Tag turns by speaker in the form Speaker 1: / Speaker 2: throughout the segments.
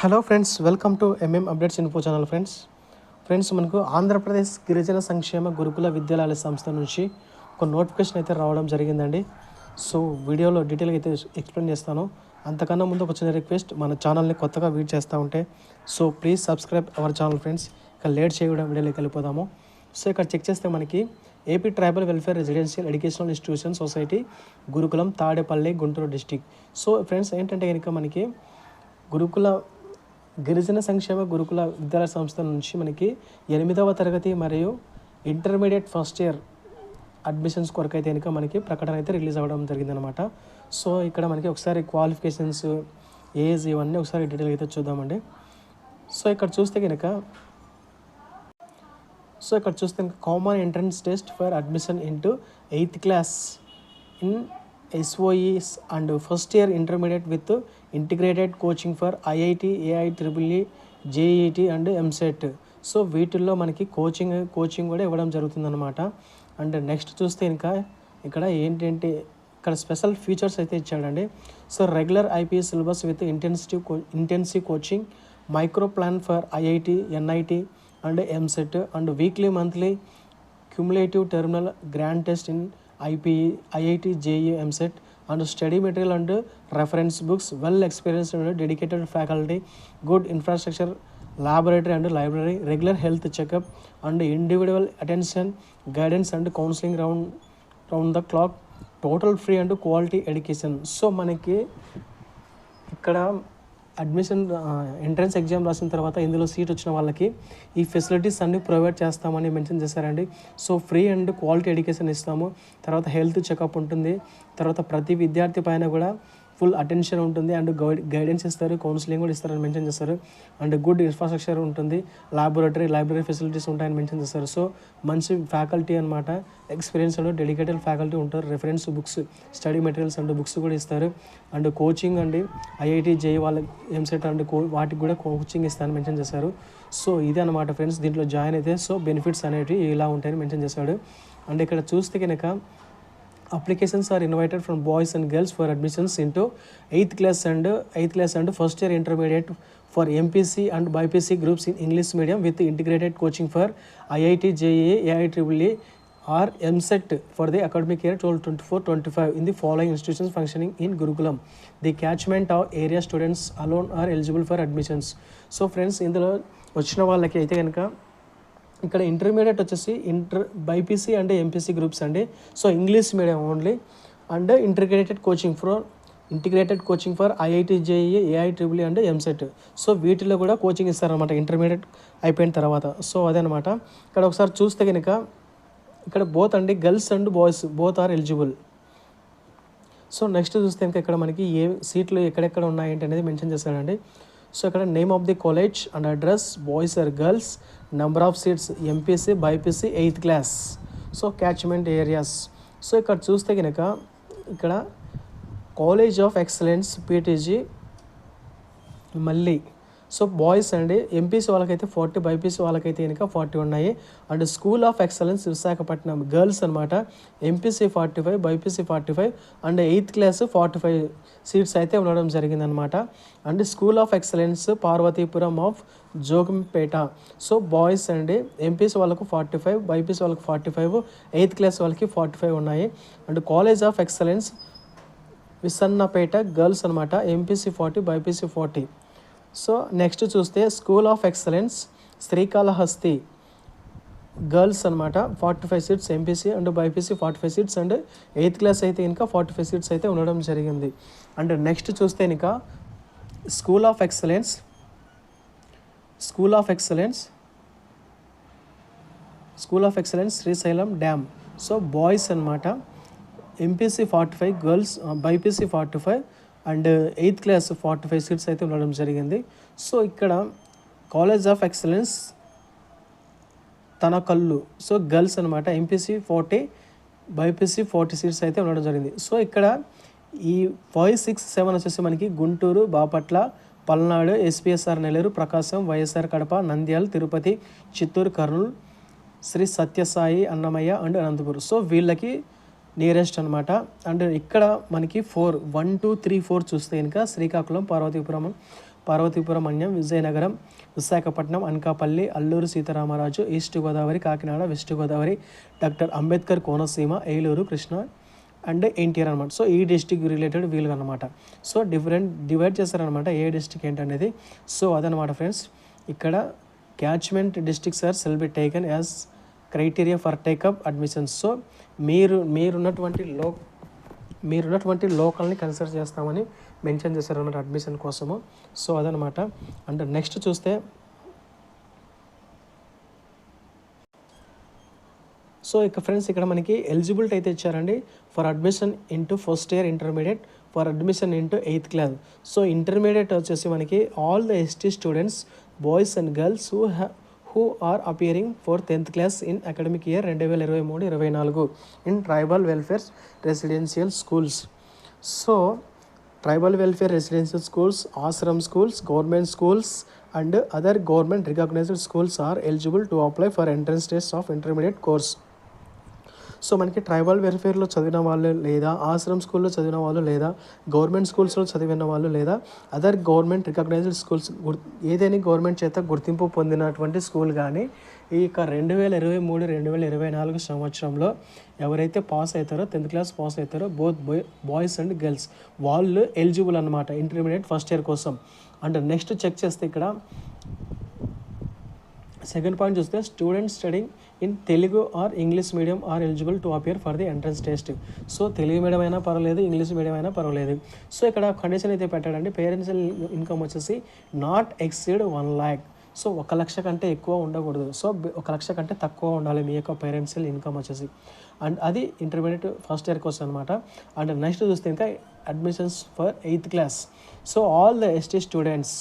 Speaker 1: Hello friends welcome to MM updates info channel friends. Friends మనకు ఆంధ్రప్రదేశ్ గిరిజన సంక్షేమ గురుకుల విద్యాలయాల సంస్థ నుంచి ఒక నోటిఫికేషన్ అయితే రావడం జరిగిందండి. సో వీడియోలో డీటెయిల్గా అయితే ఎక్స్ప్లెయిన్ చేస్తాను. అంతకన్నా ముందు ఒక చిన్న రిక్వెస్ట్ మన ఛానల్ని కొత్తగా వీడ్ చేస్తూ ఉంటే so please subscribe our channel friends. ఇక లేట్ చేయడం వీడియోలోకి వెళ్ళిపోదాము. సో ఇక్కడ చెక్ చేస్తే మనకి AP tribal welfare residential educational institution society Gurukulam Tadepalli Guntur district. So friends ఏంటంటే కనుక మనకి గురుకుల గిరిజన సంక్షేమ గురుకుల విద్యాలయ సంస్థ నుంచి మనకి ఎనిమిదవ తరగతి మరియు ఇంటర్మీడియట్ ఫస్ట్ ఇయర్ అడ్మిషన్స్ కొరకు అయితే కనుక మనకి ప్రకటన అయితే రిలీజ్ అవ్వడం జరిగిందనమాట సో ఇక్కడ మనకి ఒకసారి క్వాలిఫికేషన్స్ ఏజ్ ఇవన్నీ ఒకసారి డీటెయిల్ అయితే చూద్దామండి. సో ఇక్కడ చూస్తే కనుక సో ఇక్కడ చూస్తే common entrance test for admission into eighth class in SOEs and first year intermediate with integrated coaching for IIT AI triple E E JET and EAMCET so వీటిల్లో మనకి కోచింగ్ కోచింగ్ కూడా ఇవ్వడం జరుగుతుందన్నమాట. అండ్ నెక్స్ట్ చూస్తే ఇంకా ఇక్కడ ఏంటంటే ఇక్కడ స్పెషల్ ఫీచర్స్ అయితే ఇచ్చాడండి. So regular IPS syllabus with intensive co intensive coaching micro plan for IIT NIT and EAMCET and weekly monthly cumulative terminal grand test in IPE IIT JEE EAMCET and study material and reference books well experience and dedicated faculty good infrastructure laboratory and library regular health checkup and individual attention guidance and counselling round round the clock total free and quality education so మనకి ఇక్కడ admission entrance exam రాసిన తర్వాత ఇందులో seat వచ్చిన వాళ్ళకి ఈ facilities అన్ని provide చేస్తామని మెన్షన్ చేశారండి. So free and quality education ఇస్తాము. తర్వాత హెల్త్ చెకప్ ఉంటుంది. తర్వాత ప్రతి విద్యార్థి పైన కూడా ఫుల్ అటెన్షన్ ఉంటుంది అండ్ గైడ్ గైడెన్స్ ఇస్తారు కౌన్సిలింగ్ కూడా ఇస్తారని మెన్షన్ చేస్తారు. అండ్ గుడ్ ఇన్ఫ్రాస్ట్రక్చర్ ఉంటుంది లాబొరేటరీ లైబ్రరీ ఫెసిలిటీస్ ఉంటాయని మెన్షన్ చేస్తారు. సో మంచి ఫ్యాకల్టీ అనమాట ఎక్స్పీరియన్స్ డెడికేటెడ్ ఫ్యాకల్టీ ఉంటారు. Reference books study materials and books కూడా ఇస్తారు. అండ్ కోచింగ్ అండి ఐఐటి జే వాళ్ళ ఎంసెట్ అండ్ కో వాటికి కూడా కోచింగ్ ఇస్తారని మెన్షన్ చేశారు. సో ఇదే అనమాట ఫ్రెండ్స్ దీంట్లో జాయిన్ అయితే సో బెనిఫిట్స్ అనేవి ఇలా ఉంటాయని మెన్షన్ చేశాడు. అండ్ ఇక్కడ చూస్తే కనుక applications are invited from boys and girls for admissions into eighth class and eighth class and first year intermediate for MPC and BIPC groups in English medium with integrated coaching for IIT JEE AI or EAMCET for the academic year twelve twenty four twenty five in the following institutions functioning in Gurukulam the catchment of area students alone are eligible for admissions so friends ఇందులో వచ్చిన వాళ్ళకి అయితే కనుక ఇక్కడ intermediate వచ్చేసి inter BIPC and. MPC groups అండి so English medium only and integrated coaching for integrated coaching for IIT JEE AI triple and EAMCET so వీటిలో కూడా కోచింగ్ ఇస్తారనమాట ఇంటర్మీడియట్ అయిపోయిన తర్వాత. సో అదనమాట ఇక్కడ ఒకసారి చూస్తే కనుక ఇక్కడ బోత్ అండి girls and boys both are eligible so next చూస్తే ఇంకా ఇక్కడ మనకి ఏ సీట్లు ఎక్కడెక్కడ ఉన్నాయి ఏంటి అనేది మెన్షన్ చేస్తాడండి. సో ఇక్కడ name of the college and address boys or girls number of seats MPC BIPC eighth class. So catchment areas. So ఇక్కడ చూస్తే కనుక ఇక్కడ కాలేజ్ ఆఫ్ ఎక్సలెన్స్ పీటీజీ మళ్ళీ సో బాయ్స్ అండి ఎంపీసీ వాళ్ళకైతే ఫార్టీ బైపీసీ వాళ్ళకైతే ఇంకా ఫార్టీ ఉన్నాయి. And school of excellence Visakhapatnam girls అనమాట MPC forty five BIPC forty five and eighth class forty five seats అయితే ఉండడం జరిగిందనమాట and school of excellence Parvathipuram of Jogampet. So boys అండి MPC వాళ్ళకు forty five BiPC వాళ్ళకి forty five eighth class వాళ్ళకి forty five ఉన్నాయి. And college of excellence Visannapeta girls అనమాట MPC forty BIPC forty. So next చూస్తే school of excellence Srikalahasti girls అనమాట forty five seats MPC and BIPC forty five seats and eighth class అయితే ఇంకా forty five seats అయితే ఉండడం జరిగింది. And next చూస్తే ఇంకా school of excellence school of excellence school of excellence Srisailam dam. So boys అనమాట MPC forty five girls BIPC forty five and eighth class forty five seats అయితే ఉండడం జరిగింది. So ఇక్కడ కాలేజ్ ఆఫ్ ఎక్సలెన్స్ తన కళ్ళు so girls అనమాట MPC forty BIPC forty seats అయితే ఉండడం జరిగింది. సో ఇక్కడ ఈ ఫైవ్ సిక్స్ సెవెన్ వచ్చేసి మనకి Guntur Bapatla Palnadu SPSR Nellore Prakasam YSR Kadapa Nandyal Tirupati Chittoor Kurnool Sri Sathya Sai Annamayya and Anantapur. So వీళ్ళకి నియరెస్ట్ అనమాట అండ్ ఇక్కడ మనకి four one two three four చూస్తే కనుక Srikakulam Parvathipuram Parvathipuram Manyam Vizianagaram Visakhapatnam Anakapalli Alluri Sitarama Raju east Godavari Kakinada west Godavari doctor Ambedkar Konaseema Eluru Krishna and NTR అనమాట so ఈ district related వీళ్ళు అనమాట so different divide చేశారనమాట ఏ district ఏంటనేది. So అదనమాట ఫ్రెండ్స్ ఇక్కడ catchment districts are shall be taken as criteria for take up admissions so మీరు మీరున్నటువంటి లో మీరున్నటువంటి లోకల్ని కన్సిడర్ చేస్తామని మెన్షన్ చేశారన్నమాట అడ్మిషన్ కోసము. సో అదనమాట అండ్ నెక్స్ట్ చూస్తే సో ఇక ఫ్రెండ్స్ ఇక్కడ మనకి ఎలిజిబిలిటీ అయితే ఇచ్చారండి. For admission into first year intermediate for admission into eighth class so intermediate వచ్చేసి మనకి all the ST students boys and girls who హ్యా who are appearing for tenth class in academic year రెండు వేల ఇరవై మూడు ఇరవై నాలుగు in tribal welfare residential schools so tribal welfare residential schools ashram schools government schools and other government recognised schools are eligible to apply for entrance test of intermediate course so మనకి tribal వెల్ఫేర్లో చదివిన వాళ్ళు లేదా ఆశ్రమ్ స్కూల్లో చదివిన వాళ్ళు లేదా government స్కూల్స్లో చదివిన వాళ్ళు లేదా అదర్ గవర్నమెంట్ రికగ్నైజ్డ్ స్కూల్స్ ఏదైనా గవర్నమెంట్ చేత గుర్తింపు పొందినటువంటి స్కూల్ కానీ ఈ యొక్క రెండు వేల ఇరవై మూడు రెండు వేల ఇరవై నాలుగు సంవత్సరంలో ఎవరైతే పాస్ అవుతారో టెన్త్ క్లాస్ పాస్ అవుతారో బోత్ బాయ్స్ అండ్ గర్ల్స్ వాళ్ళు ఎలిజిబుల్ అనమాట ఇంటర్మీడియట్ ఫస్ట్ ఇయర్ కోసం. అండ్ నెక్స్ట్ చెక్ చేస్తే ఇక్కడ సెకండ్ పాయింట్ చూస్తే students studying in Telugu or English medium are eligible to appear for the entrance test so Telugu medium అయినా పర్వాలేదు English medium అయినా పర్వాలేదు. సో ఇక్కడ కండిషన్ అయితే పెట్టాడండి. పేరెంట్స్ ఇన్కమ్ వచ్చేసి not exceed one lakh so ఒక లక్ష కంటే ఎక్కువ ఉండకూడదు. సో ఒక లక్ష కంటే తక్కువ ఉండాలి మీ యొక్క పేరెంట్స్ ఇన్కమ్ వచ్చేసి. అండ్ అది ఇంటర్మీడియట్ ఫస్ట్ ఇయర్ కోసం అనమాట అండ్ నెక్స్ట్ చూస్తే ఇంకా admissions for eighth class so all the ST students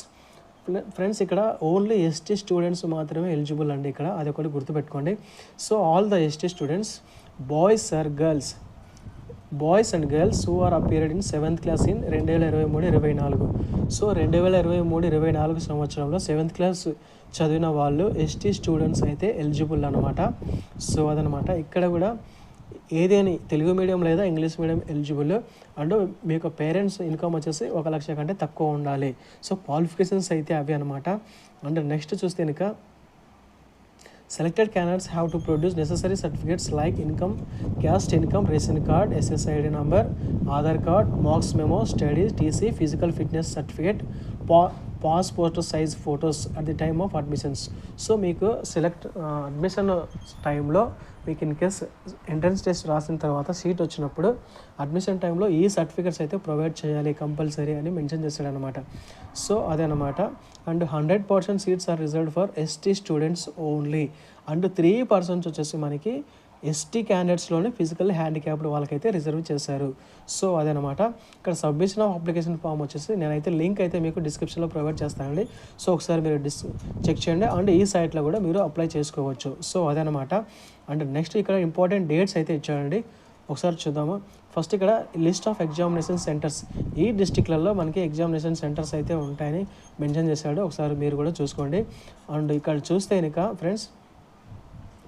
Speaker 1: friends ఇక్కడ ఓన్లీ ఎస్టీ స్టూడెంట్స్ మాత్రమే ఎలిజిబుల్ అండి ఇక్కడ. అది ఒకటి గుర్తుపెట్టుకోండి. So all the ST students boys or girls boys and girls who are appeared in seventh class in రెండు వేల ఇరవై మూడు ఇరవై నాలుగు. సో రెండు వేల ఇరవై మూడు ఇరవై నాలుగు సంవత్సరంలో సెవెంత్ క్లాస్ చదివిన వాళ్ళు ఎస్టీ స్టూడెంట్స్ అయితే ఎలిజిబుల్ అనమాట సో అదనమాట ఇక్కడ కూడా ఏదేని తెలుగు మీడియం లేదా ఇంగ్లీష్ మీడియం ఎలిజిబుల్ అండ్ మీ యొక్క పేరెంట్స్ ఇన్కమ్ వచ్చేసి ఒక లక్ష కంటే తక్కువ ఉండాలి. సో క్వాలిఫికేషన్స్ అయితే అవి అనమాట అండ్ నెక్స్ట్ చూస్తే ఇంకా selected candidates have to produce necessary certificates like income caste income ration card SSID number Aadhaar card marks memo studies TC physical fitness certificate పా passport size photos at the time of admissions so మీకు select admission టైంలో మీకు in case entrance test రాసిన తర్వాత seat వచ్చినప్పుడు admission టైంలో ఈ certificates అయితే ప్రొవైడ్ చేయాలి కంపల్సరీ అని మెన్షన్ చేశాడు అనమాట సో అదనమాట and hundred percent seats are reserved for ST students only and three percents వచ్చేసి మనకి ఎస్టీ క్యాండిడేట్స్లోనే ఫిజికల్ హ్యాండిక్యాప్డ్ వాళ్ళకైతే రిజర్వ్ చేశారు. సో అదనమాట ఇక్కడ సబ్మిషన్ ఆఫ్ అప్లికేషన్ ఫామ్ వచ్చేసి నేనైతే లింక్ అయితే మీకు డిస్క్రిప్షన్లో ప్రొవైడ్ చేస్తానండి. సో ఒకసారి మీరు డిస్ చెక్ చేయండి. అండ్ ఈ సైట్లో కూడా మీరు అప్లై చేసుకోవచ్చు. సో అదనమాట అండ్ నెక్స్ట్ ఇక్కడ ఇంపార్టెంట్ డేట్స్ అయితే ఇచ్చాడండి ఒకసారి చూద్దాము. ఫస్ట్ ఇక్కడ లిస్ట్ ఆఫ్ ఎగ్జామినేషన్ సెంటర్స్ ఈ డిస్టిక్లలో మనకి ఎగ్జామినేషన్ సెంటర్స్ అయితే ఉంటాయని మెన్షన్ చేశాడు. ఒకసారి మీరు కూడా చూసుకోండి. అండ్ ఇక్కడ చూస్తే కనుక ఫ్రెండ్స్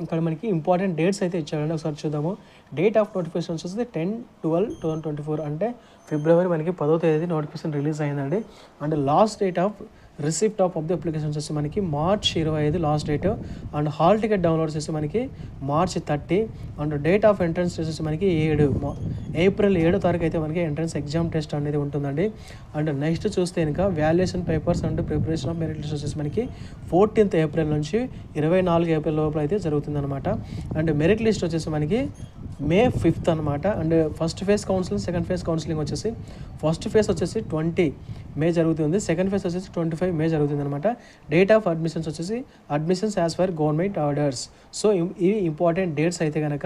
Speaker 1: ఇక్కడ మనకి ఇంపార్టెంట్ డేట్స్ అయితే ఇచ్చారండి. ఒకసారి చూద్దాము. డేట్ ఆఫ్ నోటిఫికేషన్ వచ్చేసి ten twelve two thousand twenty four అంటే ఫిబ్రవరి మనకి పదో తేదీ నోటిఫికేషన్ రిలీజ్ అయిందండి. And last date of receipt of of the application వచ్చేసి మనకి మార్చ్ ఇరవై ఐదు last date. And hall ticket download చేసి మనకి March thirty. And date of entrance వచ్చేసి మనకి ఏడు. ఏప్రిల్ ఏడో తారీఖు అయితే మనకి ఎంట్రన్స్ ఎగ్జామ్ టెస్ట్ అనేది ఉంటుందండి. అండ్ నెక్స్ట్ చూస్తే ఇంకా valuation papers and preparation of merit list వచ్చేసి మనకి ఫోర్టీన్త్ ఏప్రిల్ నుంచి ఇరవై నాలుగు ఏప్రిల్ లోపల అయితే జరుగుతుందన్నమాట. అండ్ మెరిట్ లిస్ట్ వచ్చేసి మనకి మే ఫిఫ్త్ అనమాట and first phase counselling second phase counselling వచ్చేసి ఫస్ట్ ఫేజ్ వచ్చేసి ట్వంటీ మే జరుగుతుంది. సెకండ్ ఫేజ్ వచ్చేసి ట్వంటీ ఫైవ్ మే జరుగుతుంది అనమాట డేట్ ఆఫ్ అడ్మిషన్స్ వచ్చేసి admissions as for government orders so ఇవి ఇంపార్టెంట్ డేట్స్ అయితే కనుక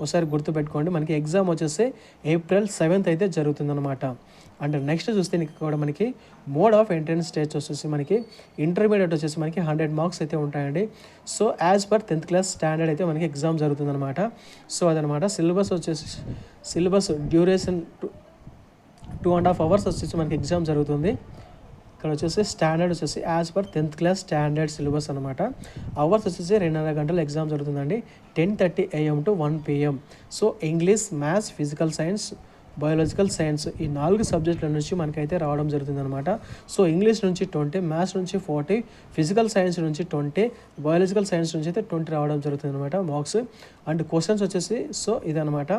Speaker 1: ఒకసారి గుర్తుపెట్టుకోండి మనకి ఎగ్జామ్ వచ్చేసి ఏప్రిల్ సెవెంత్ అయితే జరుగుతుందన్నమాట. అండ్ నెక్స్ట్ చూస్తే కూడా మనకి మోడ్ ఆఫ్ ఎంట్రన్స్ స్టేజ్ వచ్చేసి మనకి ఇంటర్మీడియట్ వచ్చేసి మనకి హండ్రెడ్ మార్క్స్ అయితే ఉంటాయండి. So as per tenth class standard అయితే మనకి ఎగ్జామ్ జరుగుతుందన్నమాట. సో అదనమాట సిలబస్ వచ్చేసి syllabus duration two and half hours వచ్చేసి మనకి ఎగ్జామ్ జరుగుతుంది. ఇక్కడ వచ్చేసి స్టాండర్డ్ వచ్చేసి as per tenth class standard syllabus అనమాట అవర్స్ వచ్చేసి రెండున్నర గంటలు ఎగ్జామ్ జరుగుతుందండి. Ten thirty AM to one PM so English maths physical science biological science ఈ నాలుగు సబ్జెక్టుల నుంచి మనకైతే రావడం జరుగుతుంది అనమాట సో ఇంగ్లీష్ నుంచి ట్వంటీ మ్యాథ్స్ నుంచి ఫార్టీ ఫిజికల్ సైన్స్ నుంచి ట్వంటీ బయాలజికల్ సైన్స్ నుంచి అయితే ట్వంటీ రావడం జరుగుతుంది అనమాట మార్క్స్ అండ్ క్వశ్చన్స్ వచ్చేసి సో ఇదనమాట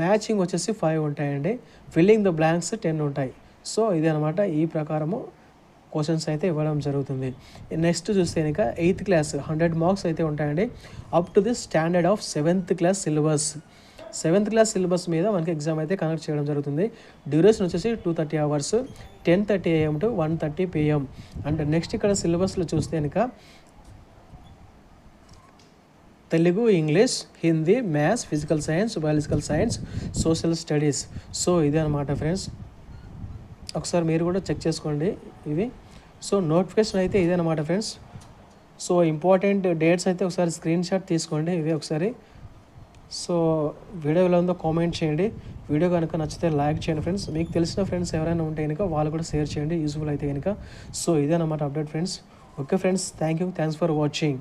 Speaker 1: మ్యాచింగ్ వచ్చేసి ఫైవ్ ఉంటాయండి. ఫిల్లింగ్ ద బ్లాంక్స్ టెన్ ఉంటాయి. సో ఇది అనమాట ఈ ప్రకారము క్వశ్చన్స్ అయితే ఇవ్వడం జరుగుతుంది. నెక్స్ట్ చూస్తే కనుక ఎయిత్ క్లాస్ హండ్రెడ్ మార్క్స్ అయితే ఉంటాయండి. Up to the standard of seventh class syllabus seventh class syllabus మీద మనకి ఎగ్జామ్ అయితే కనెక్ట్ చేయడం జరుగుతుంది. డ్యూరేషన్ వచ్చేసి two thirty hours ten thirty AM to one thirty PM and next ఇక్కడ సిలబస్లో చూస్తే కనుక Telugu English Hindi maths physical science biological science social studies. So ఇదే అనమాట ఫ్రెండ్స్. ఒకసారి మీరు కూడా చెక్ చేసుకోండి ఇవి. సో నోటిఫికేషన్ అయితే ఇదే అనమాట ఫ్రెండ్స్. సో ఇంపార్టెంట్ డేట్స్ అయితే ఒకసారి స్క్రీన్ షాట్ తీసుకోండి ఇవి ఒకసారి. సో వీడియో ఎలా ఉందో కామెంట్ చేయండి. వీడియో కనుక నచ్చితే లైక్ చేయండి ఫ్రెండ్స్. మీకు తెలిసిన ఫ్రెండ్స్ ఎవరైనా ఉంటే కనుక వాళ్ళు కూడా షేర్ చేయండి. యూస్ఫుల్ అయితే కనుక. సో ఇదే అనమాట update friends. Okay friends. Thank you. Thanks for watching.